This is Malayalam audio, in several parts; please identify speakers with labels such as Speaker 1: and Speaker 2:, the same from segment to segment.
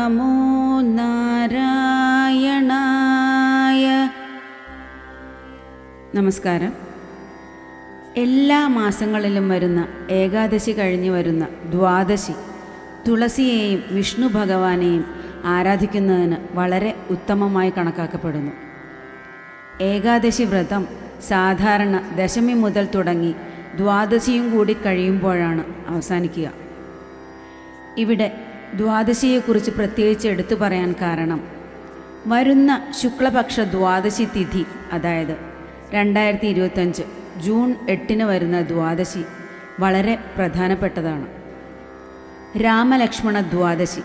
Speaker 1: നമോ നാരായണായ നമസ്കാരം. എല്ലാ മാസങ്ങളിലും വരുന്ന ഏകാദശി കഴിഞ്ഞു വരുന്ന ദ്വാദശി തുളസിയെയും വിഷ്ണു ഭഗവാനെയും ആരാധിക്കുന്നതിന് വളരെ ഉത്തമമായി കണക്കാക്കപ്പെടുന്നു. ഏകാദശി വ്രതം സാധാരണ ദശമി മുതൽ തുടങ്ങി ദ്വാദശിയും കൂടി കഴിയുമ്പോഴാണ് അവസാനിക്കുക. ഇവിടെ ദ്വാദശിയെക്കുറിച്ച് പ്രത്യേകിച്ച് എടുത്തു പറയാൻ കാരണം വരുന്ന ശുക്ലപക്ഷ ദ്വാദശി തിഥി അതായത് രണ്ടായിരത്തി ഇരുപത്തഞ്ച് ജൂൺ എട്ടിന് വരുന്ന ദ്വാദശി വളരെ പ്രധാനപ്പെട്ടതാണ്. രാമലക്ഷ്മണ ദ്വാദശി.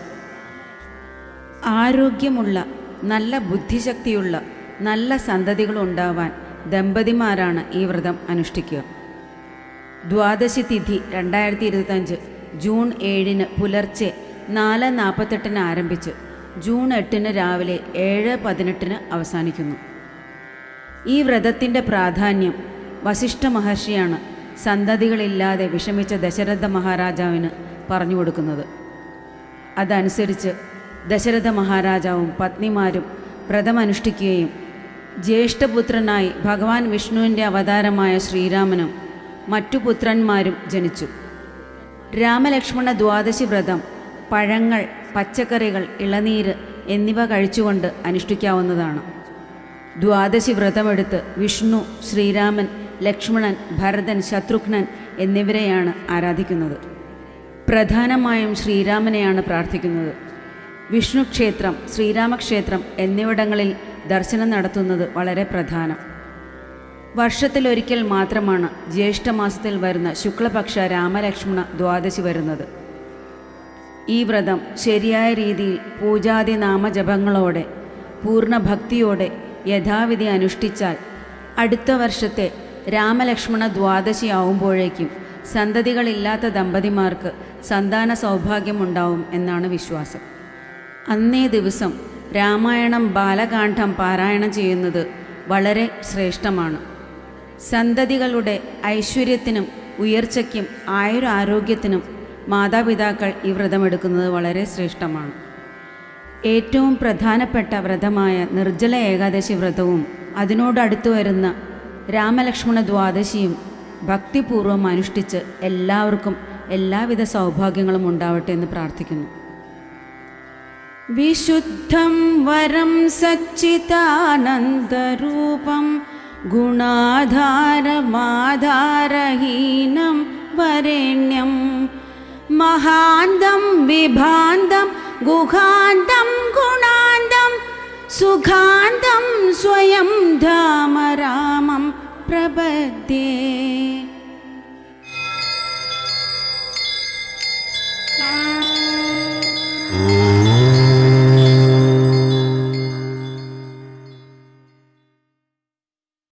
Speaker 1: ആരോഗ്യമുള്ള നല്ല ബുദ്ധിശക്തിയുള്ള നല്ല സന്തതികൾ ഉണ്ടാവാൻ ദമ്പതിമാരാണ് ഈ വ്രതം അനുഷ്ഠിക്കുക. ദ്വാദശി തിഥി രണ്ടായിരത്തി ഇരുപത്തഞ്ച് ജൂൺ ഏഴിന് പുലർച്ചെ നാല് നാൽപ്പത്തെട്ടിന് ആരംഭിച്ച് ജൂൺ എട്ടിന് രാവിലെ ഏഴ് പതിനെട്ടിന് അവസാനിക്കുന്നു. ഈ വ്രതത്തിന്റെ പ്രാധാന്യം വശിഷ്ഠ മഹർഷിയാണ് സന്തതികളില്ലാതെ വിഷമിച്ച ദശരഥ മഹാരാജാവിന് പറഞ്ഞു കൊടുക്കുന്നത്. അതനുസരിച്ച് ദശരഥ മഹാരാജാവും പത്നിമാരും വ്രതമനുഷ്ഠിക്കുകയും ജ്യേഷ്ഠപുത്രനായി ഭഗവാൻ വിഷ്ണുവിന്റെ അവതാരമായ ശ്രീരാമനും മറ്റു പുത്രന്മാരും ജനിച്ചു. രാമലക്ഷ്മണ ദ്വാദശി വ്രതം പഴങ്ങൾ പച്ചക്കറികൾ ഇളനീര് എന്നിവ കഴിച്ചുകൊണ്ട് അനുഷ്ഠിക്കാവുന്നതാണ്. ദ്വാദശി വ്രതമെടുത്ത് വിഷ്ണു ശ്രീരാമൻ ലക്ഷ്മണൻ ഭരതൻ ശത്രുഘ്നൻ എന്നിവരെയാണ് ആരാധിക്കുന്നത്. പ്രധാനമായും ശ്രീരാമനെയാണ് പ്രാർത്ഥിക്കുന്നത്. വിഷ്ണു ക്ഷേത്രം ശ്രീരാമക്ഷേത്രം എന്നിവിടങ്ങളിൽ ദർശനം നടത്തുന്നത് വളരെ പ്രധാനം. വർഷത്തിലൊരിക്കൽ മാത്രമാണ് ജ്യേഷ്ഠമാസത്തിൽ വരുന്ന ശുക്ലപക്ഷ രാമലക്ഷ്മണ ദ്വാദശി വരുന്നത്. ഈ വ്രതം ശരിയായ രീതിയിൽ പൂജാതി നാമജപങ്ങളോടെ പൂർണ ഭക്തിയോടെ യഥാവിധി അനുഷ്ഠിച്ചാൽ അടുത്ത വർഷത്തെ രാമലക്ഷ്മണ ദ്വാദശി ആവുമ്പോഴേക്കും സന്തതികളില്ലാത്ത ദമ്പതിമാർക്ക് സന്താന സൗഭാഗ്യമുണ്ടാവും എന്നാണ് വിശ്വാസം. അന്നേ ദിവസം രാമായണം ബാലകാന്ഠം പാരായണം ചെയ്യുന്നത് വളരെ ശ്രേഷ്ഠമാണ്. സന്തതികളുടെ ഐശ്വര്യത്തിനും ഉയർച്ചയ്ക്കും ആയുരാരോഗ്യത്തിനും മാതാപിതാക്കൾ ഈ വ്രതമെടുക്കുന്നത് വളരെ ശ്രേഷ്ഠമാണ്. ഏറ്റവും പ്രധാനപ്പെട്ട വ്രതമായ നിർജല ഏകാദശി വ്രതവും അതിനോടടുത്തു വരുന്ന രാമലക്ഷ്മണ ദ്വാദശിയും ഭക്തിപൂർവം അനുഷ്ഠിച്ച് എല്ലാവർക്കും എല്ലാവിധ സൗഭാഗ്യങ്ങളും ഉണ്ടാവട്ടെ എന്ന് പ്രാർത്ഥിക്കുന്നു. വിശുദ്ധം വരം സച്ചിതാനന്ദരൂപം ഗുണാധാരമാധാരഹീനം വരേണ്യം മഹാന്തം വിഭാന്തം ഗുഹാന്തം ഗുണാന്തം സുഖാന്തം സ്വയം ധാമ രാമം പ്രപദ്യേ.